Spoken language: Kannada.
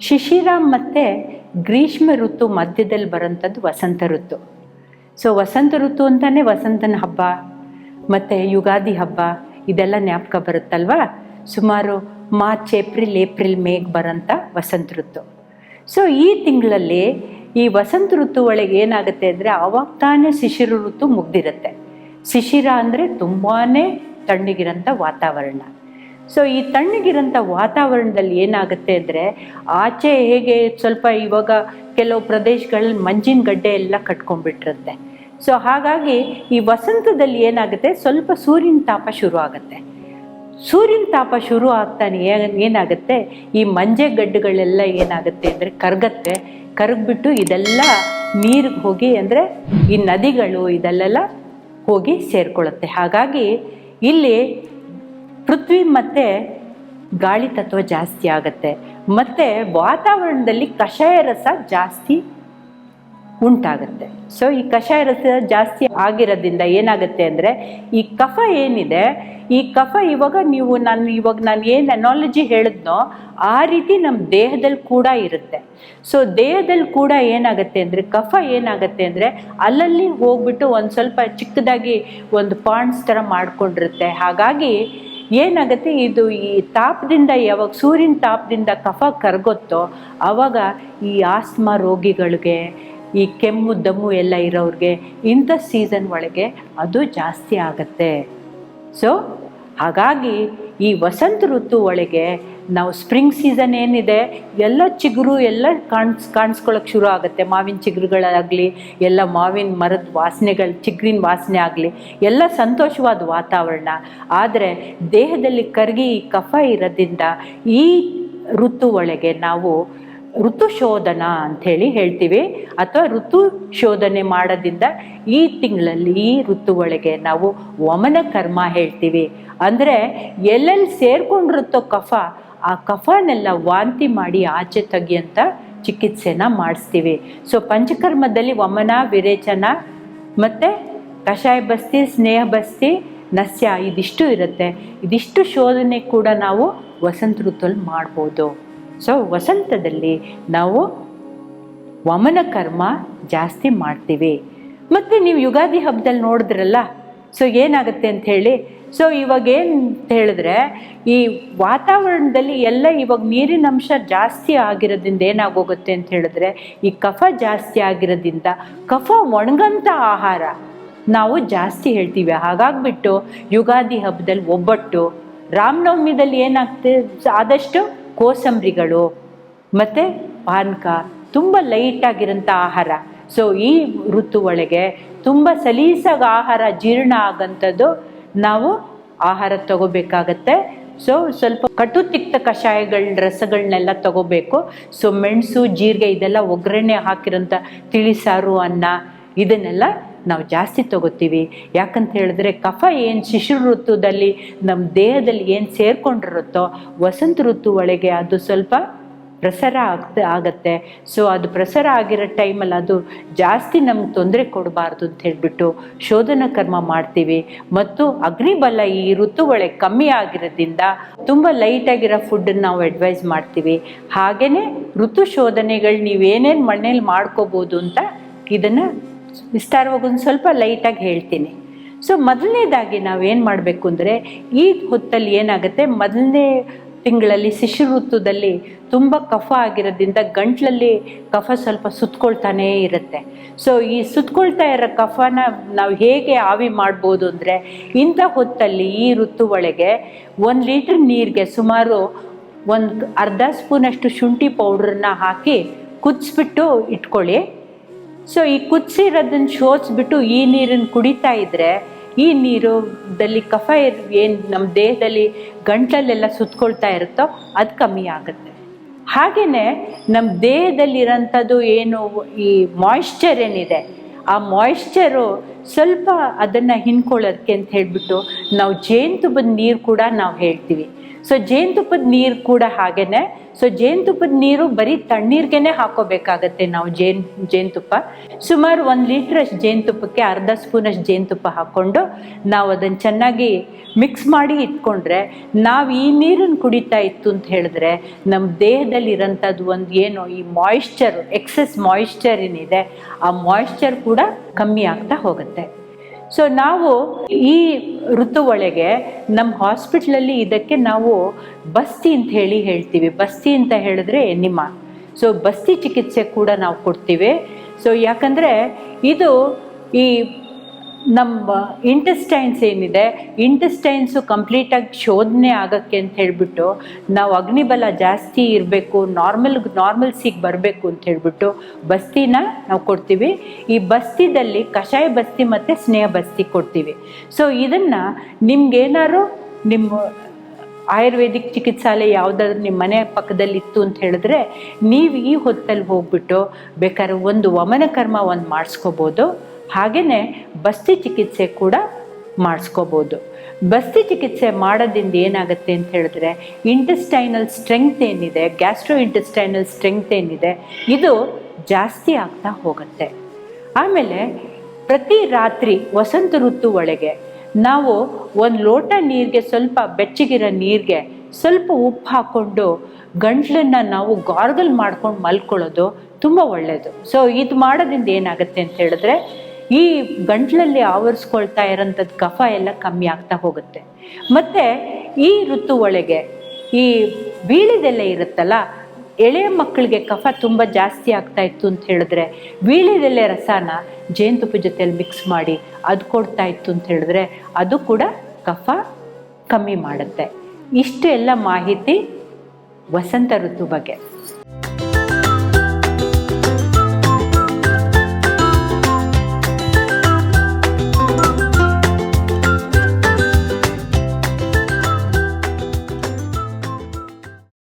ಶಿಶಿರ ಮತ್ತು ಗ್ರೀಷ್ಮ ಋತು ಮಧ್ಯದಲ್ಲಿ ಬರೋಂಥದ್ದು ವಸಂತ ಋತು. ಸೊ ವಸಂತ ಋತು ಅಂತಾನೆ ವಸಂತನ ಹಬ್ಬ, ಮತ್ತು ಯುಗಾದಿ ಹಬ್ಬ, ಇದೆಲ್ಲ ಜ್ಞಾಪಕ ಬರುತ್ತಲ್ವಾ? ಸುಮಾರು ಮಾರ್ಚ್, ಏಪ್ರಿಲ್ ಏಪ್ರಿಲ್ ಮೇಗೆ ಬರೋಂಥ ವಸಂತ ಋತು. ಸೊ ಈ ತಿಂಗಳಲ್ಲಿ ಈ ವಸಂತ ಋತು ಒಳಗೆ ಏನಾಗುತ್ತೆ ಅಂದರೆ ಅವಾಗ ತಾನೇ ಶಿಶಿರ ಋತು ಮುಗ್ದಿರುತ್ತೆ. ಶಿಶಿರ ಅಂದರೆ ತುಂಬಾ ತಣ್ಣಗಿರೋಂಥ ವಾತಾವರಣ. ಸೊ ಈ ತಣ್ಣಗಿರೋಂಥ ವಾತಾವರಣದಲ್ಲಿ ಏನಾಗುತ್ತೆ ಅಂದರೆ ಆಚೆ ಹೇಗೆ ಸ್ವಲ್ಪ ಇವಾಗ ಕೆಲವು ಪ್ರದೇಶಗಳಲ್ಲಿ ಮಂಜಿನ ಗಡ್ಡೆ ಎಲ್ಲ ಕಟ್ಕೊಂಡ್ಬಿಟ್ಟಿರುತ್ತೆ. ಸೊ ಹಾಗಾಗಿ ಈ ವಸಂತದಲ್ಲಿ ಏನಾಗುತ್ತೆ ಸ್ವಲ್ಪ ಸೂರ್ಯನ ತಾಪ ಶುರು ಆಗುತ್ತೆ. ಸೂರ್ಯನ ತಾಪ ಶುರು ಆಗ್ತಾನೆ ಏನಾಗುತ್ತೆ ಈ ಮಂಜೆ ಗಡ್ಡೆಗಳೆಲ್ಲ ಏನಾಗುತ್ತೆ ಅಂದರೆ ಕರಗತ್ತೆ. ಕರಗ್ಬಿಟ್ಟು ಇದೆಲ್ಲ ನೀರಿಗೆ ಹೋಗಿ ಅಂದರೆ ಈ ನದಿಗಳು ಇದೆಲ್ಲ ಹೋಗಿ ಸೇರ್ಕೊಳ್ಳುತ್ತೆ ಹಾಗಾಗಿ ಇಲ್ಲಿ ಪೃಥ್ವಿ ಮತ್ತು ಗಾಳಿ ತತ್ವ ಜಾಸ್ತಿ ಆಗುತ್ತೆ. ಮತ್ತು ವಾತಾವರಣದಲ್ಲಿ ಕಷಾಯ ರಸ ಜಾಸ್ತಿ ಉಂಟಾಗುತ್ತೆ. ಸೊ ಈ ಕಷಾಯ ರಸ ಜಾಸ್ತಿ ಆಗಿರೋದ್ರಿಂದ ಏನಾಗುತ್ತೆ ಅಂದರೆ, ಈ ಕಫ ಏನಿದೆ, ಈ ಕಫ ಇವಾಗ ನೀವು ನಾನು ಇವಾಗ ನಾನು ಏನು ಅನಾಲಜಿ ಹೇಳಿದ್ನೋ, ಆ ರೀತಿ ನಮ್ಮ ದೇಹದಲ್ಲಿ ಕೂಡ ಇರುತ್ತೆ. ಸೊ ದೇಹದಲ್ಲಿ ಕೂಡ ಏನಾಗುತ್ತೆ ಅಂದರೆ, ಕಫ ಏನಾಗುತ್ತೆ ಅಂದರೆ, ಅಲ್ಲಲ್ಲಿ ಹೋಗ್ಬಿಟ್ಟು ಒಂದು ಸ್ವಲ್ಪ ಚಿಕ್ಕದಾಗಿ ಒಂದು ಪಾಂಡ್ಸ್ ಥರ ಮಾಡಿಕೊಂಡಿರುತ್ತೆ. ಹಾಗಾಗಿ ಏನಾಗುತ್ತೆ? ಇದು ಈ ತಾಪದಿಂದ ಯಾವಾಗ ಸೂರ್ಯನ ತಾಪದಿಂದ ಕಫ ಕರಗುತ್ತೋ ಆವಾಗ ಈ ಆಸ್ಮಾ ರೋಗಿಗಳಿಗೆ, ಈ ಕೆಮ್ಮು, ದಮ್ಮು ಎಲ್ಲ ಇರೋರಿಗೆ, ಇಂಥ ಸೀಸನ್ ಒಳಗೆ ಅದು ಜಾಸ್ತಿ ಆಗುತ್ತೆ. ಸೊ ಹಾಗಾಗಿ ಈ ವಸಂತ ಋತು ಒಳಗೆ ನಾವು ಸ್ಪ್ರಿಂಗ್ ಸೀಸನ್ ಏನಿದೆ, ಎಲ್ಲ ಚಿಗುರು ಎಲ್ಲ ಕಾಣಿಸ್ ಕಾಣಿಸ್ಕೊಳ್ಳೋಕೆ ಶುರು ಆಗುತ್ತೆ. ಮಾವಿನ ಚಿಗುರುಗಳಾಗಲಿ, ಎಲ್ಲ ಮಾವಿನ ಮರದ ವಾಸನೆಗಳು, ಚಿಗ್ರಿನ ವಾಸನೆ ಆಗಲಿ, ಎಲ್ಲ ಸಂತೋಷವಾದ ವಾತಾವರಣ. ಆದರೆ ದೇಹದಲ್ಲಿ ಕರಗಿ ಕಫ ಇರೋದ್ರಿಂದ ಈ ಋತು ಒಳಗೆ ನಾವು ಋತು ಶೋಧನ ಅಂಥೇಳಿ ಹೇಳ್ತೀವಿ. ಅಥವಾ ಋತು ಶೋಧನೆ ಮಾಡೋದ್ರಿಂದ ಈ ತಿಂಗಳಲ್ಲಿ, ಈ ಋತು ಒಳಗೆ ನಾವು ವಮನ ಕರ್ಮ ಹೇಳ್ತೀವಿ. ಅಂದರೆ ಎಲ್ಲೆಲ್ಲಿ ಸೇರ್ಕೊಂಡಿರುತ್ತೋ ಕಫ ಆ ಕಫನೆಲ್ಲ ವಾಂತಿ ಮಾಡಿ ಆಚೆ ತೆಗಿಯಂಥ ಚಿಕಿತ್ಸೆನ ಮಾಡಿಸ್ತೀವಿ. ಸೊ ಪಂಚಕರ್ಮದಲ್ಲಿ ವಮನ, ವಿರೇಚನ ಮತ್ತು ಕಷಾಯ ಬಸ್ತಿ, ಸ್ನೇಹ ಬಸ್ತಿ, ನಸ್ಯ ಇದಿಷ್ಟು ಇರುತ್ತೆ. ಇದಿಷ್ಟು ಶೋಧನೆ ಕೂಡ ನಾವು ವಸಂತ ಋತುವಲ್ಲಿ ಮಾಡ್ಬೋದು. ಸೊ ವಸಂತದಲ್ಲಿ ನಾವು ವಮನ ಕರ್ಮ ಜಾಸ್ತಿ ಮಾಡ್ತೀವಿ. ಮತ್ತು ನೀವು ಯುಗಾದಿ ಹಬ್ಬದಲ್ಲಿ ನೋಡಿದ್ರಲ್ಲ ಸೊ ಏನಾಗುತ್ತೆ ಅಂತ ಹೇಳಿ ಸೊ ಇವಾಗ ಏನು ಹೇಳಿದ್ರೆ, ಈ ವಾತಾವರಣದಲ್ಲಿ ಎಲ್ಲ ಇವಾಗ ನೀರಿನ ಅಂಶ ಜಾಸ್ತಿ ಆಗಿರೋದ್ರಿಂದ ಏನಾಗೋಗುತ್ತೆ ಅಂತ ಹೇಳಿದ್ರೆ, ಈ ಕಫ ಜಾಸ್ತಿ ಆಗಿರೋದ್ರಿಂದ ಕಫ ಒಣಗಂಥ ಆಹಾರ ನಾವು ಜಾಸ್ತಿ ಹೇಳ್ತೀವಿ. ಹಾಗಾಗ್ಬಿಟ್ಟು ಯುಗಾದಿ ಹಬ್ಬದಲ್ಲಿ ಒಬ್ಬಟ್ಟು ರಾಮನವಮಿದಲ್ಲಿ ಏನಾಗ್ತದೆ ಆದಷ್ಟು ಕೋಸಂಬರಿಗಳು, ಮತ್ತು ಪಾನಕ, ತುಂಬ ಲೈಟಾಗಿರೋಂಥ ಆಹಾರ. ಸೊ ಈ ಋತು ಒಳಗೆ ತುಂಬ ಸಲೀಸಾಗಿ ಆಹಾರ ಜೀರ್ಣ ಆಗಂಥದ್ದು ನಾವು ಆಹಾರ ತಗೋಬೇಕಾಗತ್ತೆ. ಸೊ ಸ್ವಲ್ಪ ಕಟು ತಿಕ್ತ ಕಷಾಯಗಳ ರಸಗಳನ್ನೆಲ್ಲ ತಗೋಬೇಕು. ಸೊ ಮೆಣಸು, ಜೀರಿಗೆ ಇದೆಲ್ಲ ಒಗ್ಗರಣೆ ಹಾಕಿರೋಂಥ ತಿಳಿಸಾರು, ಅನ್ನ ಇದನ್ನೆಲ್ಲ ನಾವು ಜಾಸ್ತಿ ತಗೋತೀವಿ. ಯಾಕಂತ ಹೇಳಿದ್ರೆ ಕಫ ಏನು ಶಿಶು ಋತುದಲ್ಲಿ ನಮ್ಮ ದೇಹದಲ್ಲಿ ಏನು ಸೇರ್ಕೊಂಡಿರುತ್ತೋ ವಸಂತ ಋತು ಒಳಗೆ ಅದು ಸ್ವಲ್ಪ ಪ್ರಸಾರ ಆಗ್ತ, ಆಗತ್ತೆ. ಸೊ ಅದು ಪ್ರಸಾರ ಆಗಿರೋ ಟೈಮಲ್ಲಿ ಅದು ಜಾಸ್ತಿ ನಮ್ಗೆ ತೊಂದರೆ ಕೊಡಬಾರ್ದು ಅಂತ ಹೇಳ್ಬಿಟ್ಟು ಶೋಧನ ಕರ್ಮ ಮಾಡ್ತೀವಿ. ಮತ್ತು ಅಗ್ನಿಬಲ ಈ ಋತು ಒಳಗೆ ಕಮ್ಮಿ ಆಗಿರೋದ್ರಿಂದ ತುಂಬ ಲೈಟಾಗಿರೋ ಫುಡ್ಡನ್ನು ನಾವು ಅಡ್ವೈಸ್ ಮಾಡ್ತೀವಿ. ಹಾಗೆಯೇ ಋತು ಶೋಧನೆಗಳು ನೀವೇನೇನು ಮನೇಲಿ ಮಾಡ್ಕೋಬೋದು ಅಂತ ಇದನ್ನು ವಿಸ್ತಾರವಾಗಿ ಒಂದು ಸ್ವಲ್ಪ ಲೈಟಾಗಿ ಹೇಳ್ತೀನಿ. ಸೊ ಮೊದಲನೇದಾಗಿ ನಾವೇನು ಮಾಡಬೇಕು ಅಂದರೆ ಈ ಹೊತ್ತಲ್ಲಿ ಏನಾಗುತ್ತೆ? ಮೊದಲನೇ ತಿಂಗಳಲ್ಲಿ ಶಿಶು ಋತುದಲ್ಲಿ ತುಂಬ ಕಫ ಆಗಿರೋದ್ರಿಂದ ಗಂಟ್ಲಲ್ಲಿ ಕಫ ಸ್ವಲ್ಪ ಸುತ್ಕೊಳ್ತಾನೇ ಇರುತ್ತೆ. ಸೊ ಈ ಸುತ್ಕೊಳ್ತಾ ಇರೋ ಕಫನ ನಾವು ಹೇಗೆ ಆವಿ ಮಾಡ್ಬೋದು ಅಂದರೆ ಇಂಥ ಹೊತ್ತಲ್ಲಿ ಈ ಋತು ಒಳಗೆ ಒಂದು ಲೀಟ್ರ್ ನೀರಿಗೆ ಸುಮಾರು ಒಂದು ಅರ್ಧ ಸ್ಪೂನಷ್ಟು ಶುಂಠಿ ಪೌಡ್ರನ್ನ ಹಾಕಿ ಕುದಿಸ್ಬಿಟ್ಟು ಇಟ್ಕೊಳ್ಳಿ. ಸೊ ಈ ಕುದಿಸಿರೋದನ್ನ ಶೋಚ್ಬಿಟ್ಟು ಈ ನೀರನ್ನು ಕುಡಿತಾ ಇದ್ದರೆ ಈ ನೀರುದಲ್ಲಿ ಕಫ ಏನು ನಮ್ಮ ದೇಹದಲ್ಲಿ ಗಂಟಲೆಲ್ಲ ಸುತ್ತಕೊಳ್ತಾ ಇರುತ್ತೋ ಅದು ಕಮ್ಮಿ ಆಗುತ್ತೆ. ಹಾಗೆಯೇ ನಮ್ಮ ದೇಹದಲ್ಲಿರೋಂಥದ್ದು ಏನು ಈ ಮಾಯಿಶ್ಚರ್ ಏನಿದೆ, ಆ ಮಾಯಿಶ್ಚರು ಸ್ವಲ್ಪ ಅದನ್ನು ಹಿಂದ್ಕೊಳ್ಳೋದಕ್ಕೆ ಅಂತ ಹೇಳಿಬಿಟ್ಟು ನಾವು ಜೇನುತುಪ್ಪದ ನೀರು ಕೂಡ ನಾವು ಹೇಳ್ತೀವಿ. ಸೊ ಜೇನುತುಪ್ಪದ ನೀರು ಕೂಡ ಹಾಗೆಯೇ ಸೊ ಜೇನುತುಪ್ಪದ ನೀರು ಬರೀ ತಣ್ಣೀರ್ಗೆನೆ ಹಾಕೋಬೇಕಾಗತ್ತೆ ನಾವು ಜೇನ್ ಜೇನುತುಪ್ಪ ಸುಮಾರು ಒಂದು ಲೀಟ್ರಷ್ಟು ಜೇನುತುಪ್ಪಕ್ಕೆ ಅರ್ಧ ಸ್ಪೂನಷ್ಟು ಜೇನುತುಪ್ಪ ಹಾಕ್ಕೊಂಡು ನಾವು ಅದನ್ನು ಚೆನ್ನಾಗಿ ಮಿಕ್ಸ್ ಮಾಡಿ ಇಟ್ಕೊಂಡ್ರೆ ನಾವು ಈ ನೀರನ್ನು ಕುಡಿತಾ ಇತ್ತು ಅಂತ ಹೇಳಿದ್ರೆ ನಮ್ಮ ದೇಹದಲ್ಲಿ ಇರೋಂಥದ್ದು ಒಂದು ಏನು ಈ ಮಾಯಿಶ್ಚರ್ ಎಕ್ಸೆಸ್ ಮಾಯಿಶ್ಚರ್ ಏನಿದೆ, ಆ ಮಾಯಿಶ್ಚರ್ ಕೂಡ ಕಮ್ಮಿ ಆಗ್ತಾ ಹೋಗುತ್ತೆ. ಸೊ ನಾವು ಈ ಋತು ಒಳಗೆ ನಮ್ಮ ಹಾಸ್ಪಿಟ್ಲಲ್ಲಿ ಇದಕ್ಕೆ ನಾವು ಬಸ್ತಿ ಅಂತ ಹೇಳಿ ಹೇಳ್ತೀವಿ. ಬಸ್ತಿ ಅಂತ ಹೇಳಿದ್ರೆ ನಿಮ್ಮ ಸೊ ಬಸ್ತಿ ಚಿಕಿತ್ಸೆ ಕೂಡ ನಾವು ಕೊಡ್ತೀವಿ. ಸೊ ಯಾಕಂದರೆ ಇದು ಈ ನಮ್ಮ ಇಂಟೆಸ್ಟೈನ್ಸ್ ಏನಿದೆ ಇಂಟೆಸ್ಟೈನ್ಸು ಕಂಪ್ಲೀಟಾಗಿ ಶೋಧನೆ ಆಗೋಕ್ಕೆ ಅಂತ ಹೇಳಿಬಿಟ್ಟು ನಾವು ಅಗ್ನಿಬಲ ಜಾಸ್ತಿ ಇರಬೇಕು ನಾರ್ಮಲ್ ನಾರ್ಮಲ್ಸಿಗೆ ಬರಬೇಕು ಅಂತ ಹೇಳಿಬಿಟ್ಟು ಬಸ್ತಿನ ನಾವು ಕೊಡ್ತೀವಿ. ಈ ಬಸ್ತಿದಲ್ಲಿ ಕಷಾಯ ಬಸ್ತಿ ಮತ್ತು ಸ್ನೇಹ ಬಸ್ತಿ ಕೊಡ್ತೀವಿ. ಸೊ ಇದನ್ನು ನಿಮ್ಗೇನಾದ್ರು ನಿಮ್ಮ ಆಯುರ್ವೇದಿಕ್ ಚಿಕಿತ್ಸಾಲಯ ಯಾವುದಾದ್ರು ನಿಮ್ಮ ಮನೆ ಪಕ್ಕದಲ್ಲಿ ಇತ್ತು ಅಂತ ಹೇಳಿದ್ರೆ ನೀವು ಈ ಹೊತ್ತಲ್ಲಿ ಹೋಗ್ಬಿಟ್ಟು ಬೇಕಾದ್ರೆ ಒಂದು ವಮನ ಕರ್ಮ ಒಂದು ಮಾಡಿಸ್ಕೋಬೋದು. ಹಾಗೆಯೇ ಬಸ್ತಿ ಚಿಕಿತ್ಸೆ ಕೂಡ ಮಾಡಿಸ್ಕೋಬೋದು. ಬಸ್ತಿ ಚಿಕಿತ್ಸೆ ಮಾಡೋದ್ರಿಂದ ಏನಾಗುತ್ತೆ ಅಂತ ಹೇಳಿದ್ರೆ ಇಂಟೆಸ್ಟೈನಲ್ ಸ್ಟ್ರೆಂಗ್ತ್ ಏನಿದೆ ಗ್ಯಾಸ್ಟ್ರೋ ಇಂಟೆಸ್ಟೈನಲ್ ಸ್ಟ್ರೆಂಗ್ತ್ ಏನಿದೆ, ಇದು ಜಾಸ್ತಿ ಆಗ್ತಾ ಹೋಗುತ್ತೆ. ಆಮೇಲೆ ಪ್ರತಿ ರಾತ್ರಿ ವಸಂತ ಋತು ಒಳಗೆ ನಾವು ಒಂದು ಲೋಟ ನೀರಿಗೆ ಸ್ವಲ್ಪ ಬೆಚ್ಚಗಿರೋ ನೀರಿಗೆ ಸ್ವಲ್ಪ ಉಪ್ಪು ಹಾಕ್ಕೊಂಡು ಗಂಟ್ಲನ್ನು ನಾವು ಗಾರ್ಗಲ್ ಮಾಡ್ಕೊಂಡು ಮಲ್ಕೊಳ್ಳೋದು ತುಂಬ ಒಳ್ಳೆಯದು ಸೊ ಇದು ಮಾಡೋದ್ರಿಂದ ಏನಾಗುತ್ತೆ ಅಂತ ಹೇಳಿದ್ರೆ ಈ ಗಂಟ್ಲಲ್ಲಿ ಆವರಿಸ್ಕೊಳ್ತಾ ಇರೋಂಥದ್ದು ಕಫ ಎಲ್ಲ ಕಮ್ಮಿ ಆಗ್ತಾ ಹೋಗುತ್ತೆ. ಮತ್ತು ಈ ಋತು ಒಳಗೆ ಈ ಬೀಳಿದೆಲೆ ಇರುತ್ತಲ್ಲ ಎಳೆಯ ಮಕ್ಕಳಿಗೆ ಕಫ ತುಂಬ ಜಾಸ್ತಿ ಆಗ್ತಾ ಇತ್ತು ಅಂತ ಹೇಳಿದ್ರೆ, ಬೀಳಿದೆಲೆ ರಸನ ಜೇನುತುಪ್ಪ ಜೊತೆಯಲ್ಲಿ ಮಿಕ್ಸ್ ಮಾಡಿ ಅದು ಕೊಡ್ತಾ ಇತ್ತು ಅಂತ ಹೇಳಿದ್ರೆ ಅದು ಕೂಡ ಕಫ ಕಮ್ಮಿ ಮಾಡುತ್ತೆ. ಇಷ್ಟೆಲ್ಲ ಮಾಹಿತಿ ವಸಂತ ಋತು ಬಗ್ಗೆ.